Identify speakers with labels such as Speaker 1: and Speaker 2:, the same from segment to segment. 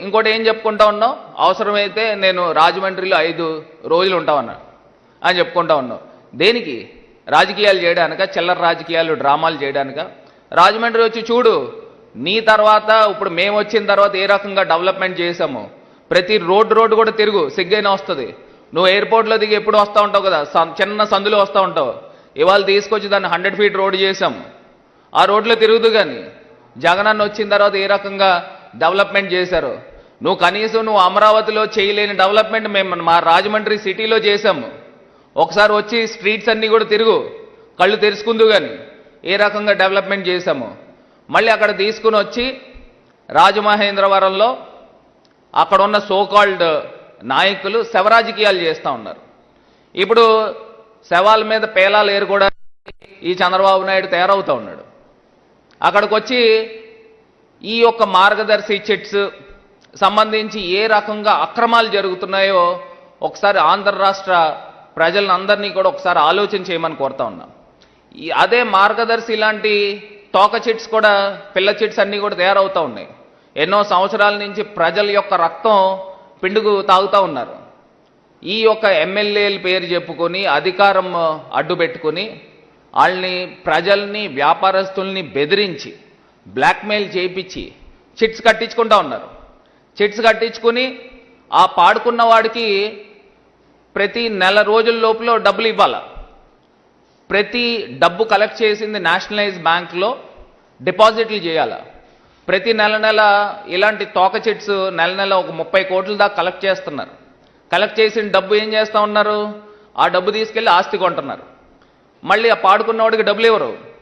Speaker 1: ఇంకోటి ఏం చెప్పుకుంటా ఉన్నావు? అవసరమైతే నేను రాజమండ్రిలో ఐదు రోజులు ఉంటామన్నా అని చెప్పుకుంటా ఉన్నావు. దేనికి? రాజకీయాలు చేయడానిక? చిల్లర రాజకీయాలు డ్రామాలు చేయడానిక? రాజమండ్రి వచ్చి చూడు నీ తర్వాత ఇప్పుడు మేము వచ్చిన తర్వాత ఏ రకంగా డెవలప్మెంట్ చేసాము ప్రతి రోడ్డు రోడ్డు కూడా తిరుగు సిగ్గైనా వస్తుంది. నువ్వు ఎయిర్పోర్ట్లో దిగి ఎప్పుడు వస్తూ ఉంటావు కదా? చిన్న సందులో వస్తూ ఉంటావు. ఇవాళ తీసుకొచ్చి దాన్ని హండ్రెడ్ ఫీట్ రోడ్ చేసాం ఆ రోడ్లో తిరుగుతూ కానీ జగనన్న వచ్చిన తర్వాత ఏ రకంగా డెవలప్మెంట్ చేశారు. నువ్వు కనీసం నువ్వు అమరావతిలో చేయలేని డెవలప్మెంట్ మేము మా రాజమండ్రి సిటీలో చేశాము ఒకసారి వచ్చి స్ట్రీట్స్ అన్నీ కూడా తిరుగు. కళ్ళు తెరుచుకుందు కానీ ఏ రకంగా డెవలప్మెంట్ చేశాము? మళ్ళీ అక్కడ తీసుకుని వచ్చి రాజమహేంద్రవరంలో అక్కడ ఉన్న సోకాల్డ్ నాయకులు శవరాజకీయాలు చేస్తూ ఉన్నారు. ఇప్పుడు శవాల మీద పేలాలు ఏరుకోవడానికి ఈ చంద్రబాబు నాయుడు తయారవుతూ ఉన్నాడు. అక్కడికి వచ్చి ఈ యొక్క మార్గదర్శి చిట్స్ సంబంధించి ఏ రకంగా అక్రమాలు జరుగుతున్నాయో ఒకసారి ఆంధ్ర రాష్ట్ర ప్రజలందరినీ కూడా ఒకసారి ఆలోచన చేయమని కోరుతా ఉన్నాం. ఈ అదే మార్గదర్శి లాంటి తోక చిట్స్ కూడా పిల్ల చిట్స్ అన్నీ కూడా తయారవుతూ ఉన్నాయి. ఎన్నో సంవత్సరాల నుంచి ప్రజల యొక్క రక్తం పిండుగు తాగుతూ ఉన్నారు. ఈ యొక్క ఎమ్మెల్యేల పేరు చెప్పుకొని అధికారం అడ్డు పెట్టుకొని వాళ్ళని ప్రజల్ని వ్యాపారస్తుల్ని బెదిరించి బ్లాక్మెయిల్ చేయించి చిట్స్ కట్టించుకుంటా ఉన్నారు. చిట్స్ కట్టించుకుని ఆ పాడుకున్న వాడికి ప్రతి నెల రోజుల లోపల డబ్బులు ఇవ్వాలి? ప్రతి డబ్బు కలెక్ట్ చేసింది నేషనలైజ్ బ్యాంక్లో డిపాజిట్లు చేయాలి? ప్రతి నెల నెల ఇలాంటి తోక చిట్స్ నెల నెల ఒక ముప్పై కోట్ల దాకా కలెక్ట్ చేస్తున్నారు. కలెక్ట్ చేసిన డబ్బు ఏం చేస్తూ ఉన్నారు? ఆ డబ్బు తీసుకెళ్ళి ఆస్తి కొంటున్నారు. మళ్ళీ ఆ పాడుకున్నవాడికి డబ్బులు ఇవ్వరు.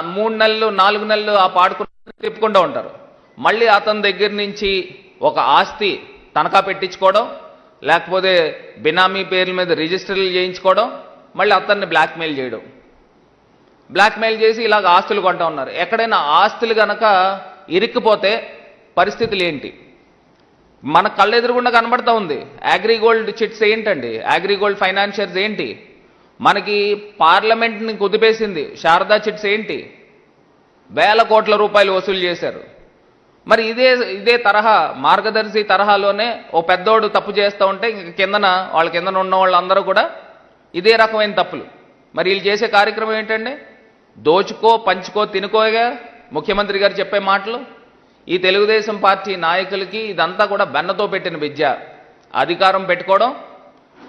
Speaker 1: మూడు నెలలు నాలుగు నెలలు ఆ పాడుకుని తిప్పుకుంటూ ఉంటారు. మళ్ళీ అతని దగ్గర నుంచి ఒక ఆస్తి తనఖా పెట్టించుకోవడం లేకపోతే బినామీ పేర్ల మీద రిజిస్టర్లు చేయించుకోవడం మళ్ళీ అతన్ని బ్లాక్మెయిల్ చేయడం. బ్లాక్మెయిల్ చేసి ఇలాగ ఆస్తులు కొంటా ఉన్నారు. ఎక్కడైనా ఆస్తులు గనక ఇరుక్కుపోతే పరిస్థితులు ఏంటి? మన కళ్ళెదురుగుండా కనబడతా ఉంది. అగ్రిగోల్డ్ చిట్స్ ఏంటండి? అగ్రిగోల్డ్ ఫైనాన్షియర్స్ ఏంటి? మనకి పార్లమెంట్ని కుదిపేసింది. శారదా చిట్స్ ఏంటి? వేల కోట్ల రూపాయలు వసూలు చేశారు. మరి ఇదే ఇదే తరహా మార్గదర్శి తరహాలోనే ఓ పెద్దోడు తప్పు చేస్తూ ఉంటే ఇంక కిందన వాళ్ళ కిందన ఉన్న వాళ్ళందరూ కూడా ఇదే రకమైన తప్పులు. మరి వీళ్ళు చేసే కార్యక్రమం ఏంటండి? దోచుకో పంచుకో తినుకోగా ముఖ్యమంత్రి గారు చెప్పే మాటలు. ఈ తెలుగుదేశం పార్టీ నాయకులకి ఇదంతా కూడా బెన్నతో పెట్టిన విద్య. అధికారం పెట్టుకోవడం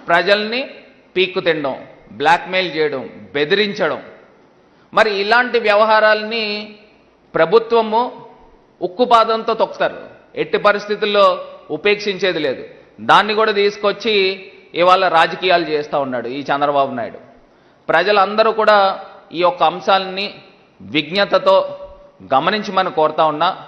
Speaker 1: ప్రజల్ని పీక్కు తినడం. బ్లాక్మెయిల్ చేయడం బెదిరించడం. మరి ఇలాంటి వ్యవహారాల్ని ప్రభుత్వము ఉక్కుపాదంతో తొక్కుతారు. ఎట్టి పరిస్థితుల్లో ఉపేక్షించేది లేదు. దాన్ని కూడా తీసుకొచ్చి ఇవాళ రాజకీయాలు చేస్తూ ఉన్నాడు ఈ చంద్రబాబు నాయుడు. ప్రజలందరూ కూడా ఈ యొక్క అంశాలని విజ్ఞతతో గమనించమని కోరుతా ఉన్నా.